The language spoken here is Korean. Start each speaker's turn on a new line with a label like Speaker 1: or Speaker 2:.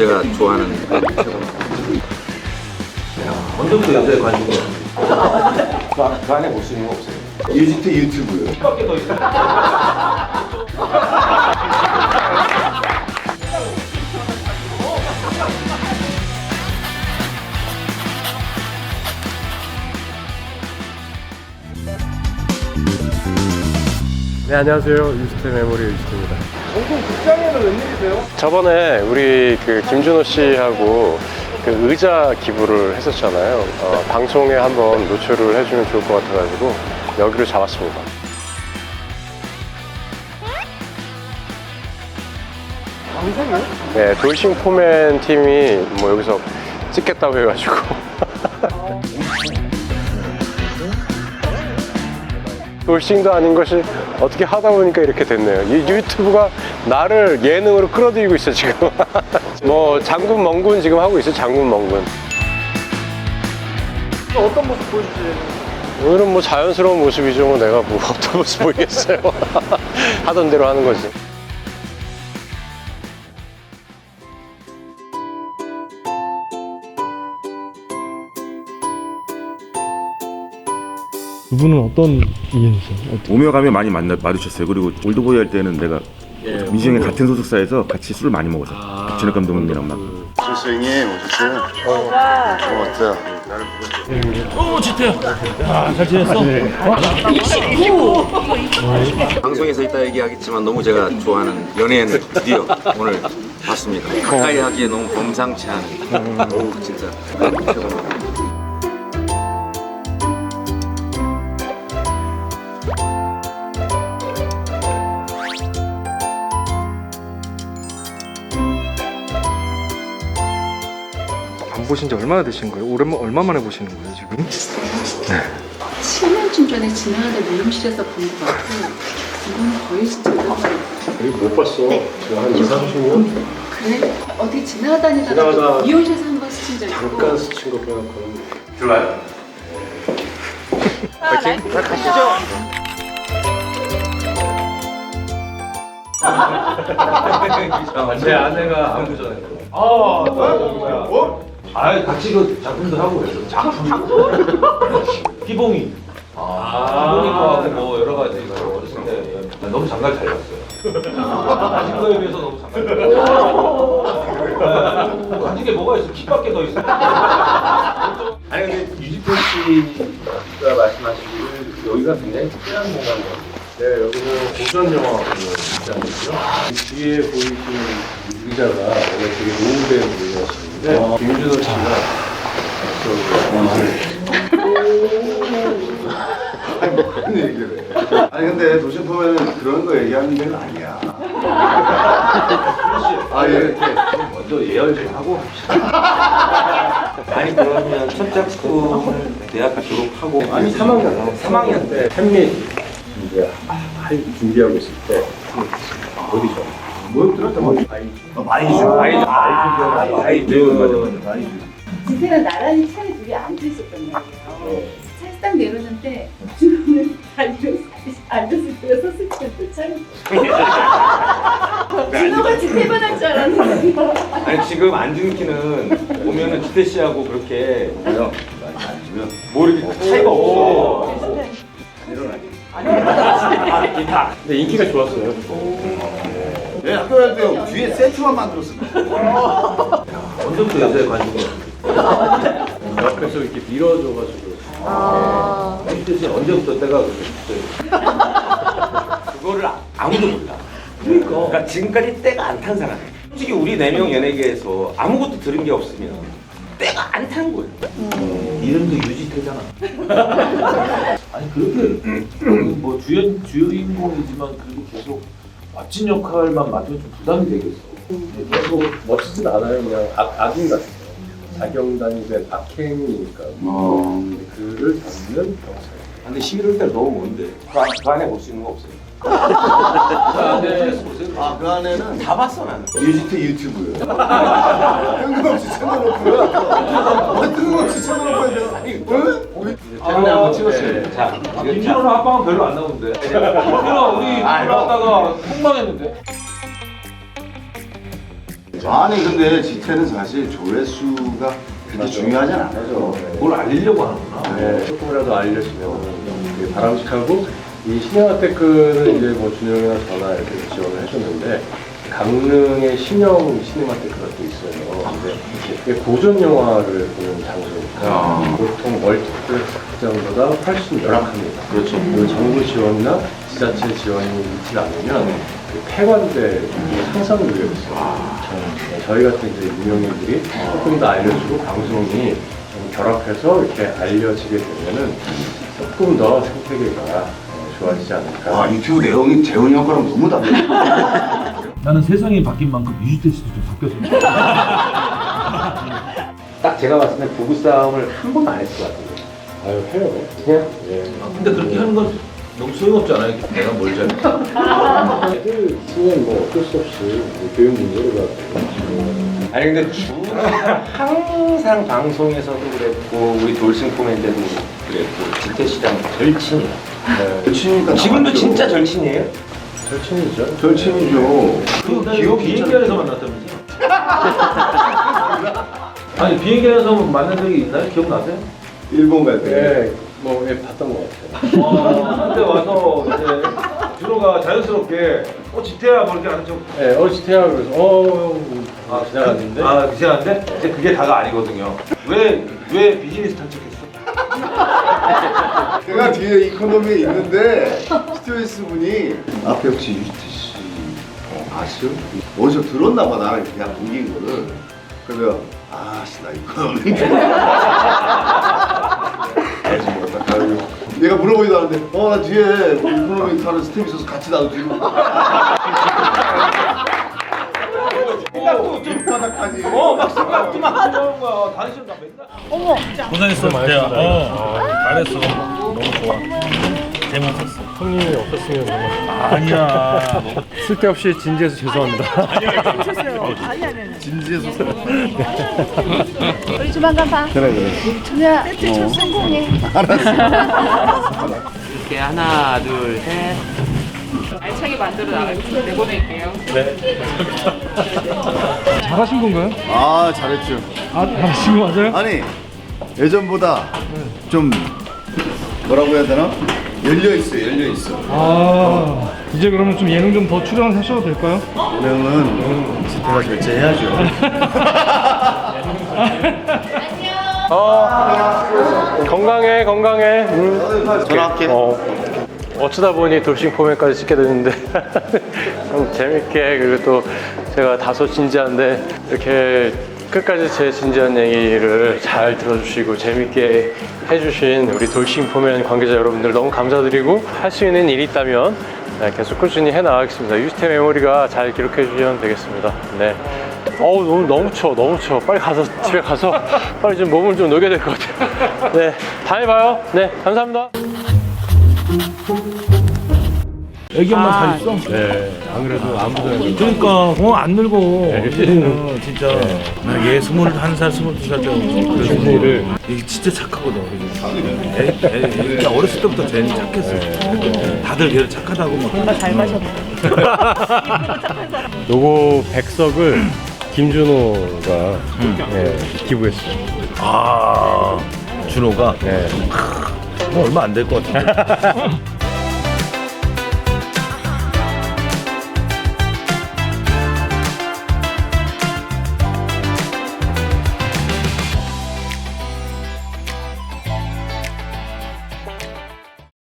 Speaker 1: 제가 좋아하는
Speaker 2: 언제부터 여자에 관심이
Speaker 3: 그 안에 볼 수 있는 거 없어요.
Speaker 4: 뮤직트 유튜브요.
Speaker 2: 밖에 더 있어.
Speaker 5: 네 안녕하세요 유스트 메모리 유스트입니다.
Speaker 2: 웬일이세요?
Speaker 5: 저번에 우리 그 김준호 씨하고 그 의자 기부를 했었잖아요. 어, 방송에 한번 노출을 해주면 좋을 것 같아가지고 여기로 잡았습니다. 방송이요? 네 돌싱 포맨 팀이 뭐 여기서 찍겠다고 해가지고. 돌싱도 아닌 것이 어떻게 하다 보니까 이렇게 됐네요. 이 유튜브가 나를 예능으로 끌어들이고 있어 지금. 뭐 장군 멍군 지금 하고 있어 장군 멍군.
Speaker 2: 어떤 모습 보여주지?
Speaker 5: 오늘은 뭐 자연스러운 모습이죠. 뭐 내가 뭐 어떤 모습 보이겠어요. 하던 대로 하는 거지.
Speaker 6: 두 분은 어떤 인연이세요?
Speaker 4: 오며 가며 많이 만나 마주쳤어요. 그리고 올드보이 할 때는 내가 민식이 같은 소속사에서 같이 술을 많이 먹었어. 박진혁 감독님이랑 막.
Speaker 3: 선생님 오셨어요? 어, 왔어요.
Speaker 1: 방송에서 이따 얘기하겠지만 너무 제가 좋아하는 연예인을 드디어 오늘 봤습니다. 가까이 하기에 너무 범상치 않은. 오 진짜.
Speaker 6: 보신 지 얼마나 되신 거예요? 오랜만 얼마 만에 보시는 거예요 지금?
Speaker 7: 7년쯤 전에 지나가다 미용실에서 본 것 같고 이건 거의 진짜 오래간만에
Speaker 5: 못 봤어. 제가 한 2, 30년
Speaker 7: 그래? 어디 지나다니다가
Speaker 5: 지나가다
Speaker 7: 미용실에서 한 번 스친 적 있고
Speaker 5: 잠깐 스친 거 빼놓고는.
Speaker 2: 들어와요. 제 아내가 안부 전했어. 아, 뭐야? 뭐? 아, 같이 그 작품도 하고 그래서 작품. 피봉이. 아, 피봉이 거하고 뭐 여러 가지 거 어렸을 때난 너무 장가를 잘 갔어요. 가진 거에 비해서 너무 장가를 잘. 가진 게 뭐가 있어? 키밖에 더 있어.
Speaker 3: 아니 근데 유지태 씨가 말씀하시기를 여기가 굉장히 특별한 공간 같아요.
Speaker 5: 네, 여기는 고전 영화 극장이고요. 뒤에 보이시는 의자가 원래 되게 노후된 의자 신데 김준호 씨가
Speaker 4: 아니 뭐 그런 얘기를 해. 아니 근데 도심 보면은 그런 거 얘기하는 데는 아니야. 아 예.
Speaker 3: 먼저 예열 좀 하고 아니 그러면 첫 작품을 대학교 졸업하고
Speaker 5: 아니 3학년
Speaker 3: 3학년 때
Speaker 5: 팬밋 이제 할 준비하고 있을 때 어디죠?
Speaker 4: 뭐 들었다 뭐. 아, 많이 주죠.
Speaker 3: 많이 주-
Speaker 4: 많이
Speaker 3: 많이
Speaker 4: 주죠.
Speaker 3: 주-
Speaker 4: 맞아 맞아 많이 주죠.
Speaker 7: 지세는 나란히 차에 둘이 앉아 있었단 말이에요 차에 딱 내렸는데 주로는 다 일어서 앉았을 때가 섰을 때도 차에 준호가 지세만 줄 알았는데
Speaker 3: 아니 지금 앉은 키는 오면은 지태 씨하고 그렇게
Speaker 4: 그래요. 많이 주면.
Speaker 3: 뭐 이렇게 차이가 없어.
Speaker 5: 근데 인기가 좋았어요.
Speaker 4: 다닐 때 뒤에 세트만 만들었어.
Speaker 2: 언제부터 여자에 관심이
Speaker 5: 옆에서 이렇게 밀어줘가지고
Speaker 2: 유지태 씨 언제부터 때가 그랬어요?
Speaker 3: 그거를 아- 아무도 몰라. 그러니까 지금까지 때가 안 탄 사람. 솔직히 우리 네 명 연예계에서 아무것도 들은 게 없으면 때가 안 탄 거예요.
Speaker 2: 이름도 유지태잖아. 아니 그렇게 뭐 주연 주인공이지만 그리고 계속 멋진 역할만 맡으면 좀 부담이 되겠어.
Speaker 5: 계속 멋지진 않아요. 그냥 악, 악인 같아요. 자경단이 된 악행이니까. 근데 그를 잡는 경찰.
Speaker 3: 근데 11월 달 너무 먼데. 그, 안- 그 안에 볼 수 있는 거 없어요.
Speaker 2: 아, 네.
Speaker 4: 아그 안에는
Speaker 3: 다 봤어 나는.
Speaker 4: 뮤직트 유튜브요. 뜬금없이. 아, 뜬금없이 채널오프요. 아니, 응? 우리
Speaker 2: 최근에 한번 찍었어요. 자, 김준호랑 합방은 별로 안 나오는데. 김준호 우리
Speaker 3: 아, 이거.
Speaker 2: 하다가 폭망했는데.
Speaker 8: 아니 근데 지태는 사실 조회수가 그렇게 중요하진 않아요.
Speaker 2: 그걸 알리려고 하는구나.
Speaker 5: 네, 조금이라도 알려주면 되게 바람직하고 이 시네마테크는 이제 뭐 준영이나 저나 이렇게 지원을 해줬는데 강릉의 신영 시네마테크가 또 있어요. 근데 이게 고전 영화를 보는 장소니까 보통 멀티플렉스 극장보다 훨씬 열악합니다. 그렇죠. 그리고 정부 지원이나 지자체 지원이 있지 않으면 그 폐관될 항상 누려 있어요. 네, 저희 같은 이제 유명인들이 조금 더 알려주고 방송이 좀 결합해서 이렇게 알려지게 되면은 조금 더 생태계가 어, 좋아지지 않을까.
Speaker 8: 아 유튜브 내용이 재훈이 형과랑 너무 달라요.
Speaker 2: 나는 세상이 바뀐 만큼 유지태 씨도 좀 바뀌었으면
Speaker 3: 딱 제가 봤을 때 부부 싸움을 한 번도 안 했을 것 같아요.
Speaker 5: 아유 해요.
Speaker 3: 그냥
Speaker 5: 예.
Speaker 2: 근데 그렇게 하는 건 너무 소용없지 않아요? 내가 뭘 잘해?
Speaker 5: 애들 있으면 뭐 어쩔 수 없이 뭐 교육 문제로 가지고.
Speaker 3: 아니 근데 준호가 항상 방송에서도 그랬고 우리 돌싱포맨 때도 그랬고 지태 씨랑 절친이야.
Speaker 8: 절친이니까
Speaker 3: 지금도
Speaker 8: 나왔죠.
Speaker 3: 진짜 절친이에요?
Speaker 5: 절친이죠.
Speaker 8: 절친이죠.
Speaker 2: 그
Speaker 8: 기억이
Speaker 2: 비행기 안에서 만났다면서요? 아니 비행기 안에서 만난 적이 있나요? 기억나세요?
Speaker 8: 일본 갈 때.
Speaker 5: 예, 뭐 예, 봤던 것 같아요.
Speaker 2: 어, 한때 와서 이제 준호가 자연스럽게 어 지태야 뭐 이렇게 하는 척
Speaker 5: 예, 어지 태야 그래서 어 아, 지나갔는데.
Speaker 2: 아 지나갔는데 이제 그게 다가 아니거든요 왜 왜 비즈니스 탄 척했어?
Speaker 8: 제가 뒤에 이코노미에 있는데 스튜어디스 분이 앞에 혹시 유지태 씨 어, 아시오? 어디서 들었나 봐 나는 그냥 공긴 거를. 그래서 아씨 나 이코노미인데 알지 못했다. 가요 얘가 물어보기도 하는데 어 나 뒤에 이코노미 타는 스텝 있어서 같이 나도 뒤로. 어, 길바닥까지.
Speaker 2: 어 막 생각지만 하는 거야 다른 시험 다 맨날
Speaker 9: 고생했어, 대야. 어, 잘했어. 너무 좋아. 재밌었어.
Speaker 5: 형님이 없었으면 정말
Speaker 9: 아니야.
Speaker 5: 쓸데없이 진지해서 죄송합니다.
Speaker 7: 우리 조만간 봐.
Speaker 8: 그래 그래
Speaker 7: 세트 첫 성공해.
Speaker 10: 이렇게 하나 둘 셋 알차게 만들어 나갈게요 내보낼게요
Speaker 6: 잘하신 건가요?
Speaker 8: 아 잘했죠
Speaker 6: 아, 아 지금 맞아요?
Speaker 8: 아니 예전보다 좀 뭐라고 해야 되나? 열려 있어 열려 있어.
Speaker 6: 아 이제 그러면 좀 예능 좀 더 출연하셔도 될까요?
Speaker 8: 그러면 지태가 결제해야죠.
Speaker 5: 어, 건강해, 건강해. 응.
Speaker 8: 전화할게.
Speaker 5: 어, 어쩌다 보니 돌싱 포맨까지 찍게 됐는데. 좀 재밌게. 그리고 또 제가 다소 진지한데 이렇게 끝까지 제 진지한 얘기를 잘 들어주시고 재밌게 해주신 우리 돌싱 포맨 관계자 여러분들 너무 감사드리고 할 수 있는 일이 있다면 네, 계속 꾸준히 해 나가겠습니다. 유스테 메모리가 잘 기록해 주시면 되겠습니다. 네. 어우 너무 너무 추워 너무 추워 빨리 가서 집에 가서 빨리 좀 몸을 좀 녹여야 될 것 같아요. 네 다음에 봐요. 네 감사합니다.
Speaker 9: 애기 엄마 잘 있어?
Speaker 5: 네, 안 그래도 아무도
Speaker 9: 그러니까, 어, 안 늙어.
Speaker 5: 네.
Speaker 9: 어, 진짜. 나얘 스물한 살, 스물두 살 때부터 그래서
Speaker 5: 신이를
Speaker 9: 얘 진짜 착하거든. 애, 애, 애, 진짜 어렸을 때부터 쟤는 착했어. 다들 걔를 착하다고 막. 잘 마셨네.
Speaker 5: 요거 백석을 김준호가 예, 기부했어요.
Speaker 9: 아, 준호가
Speaker 5: 네.
Speaker 9: 뭐 얼마 안 될 것 같은데.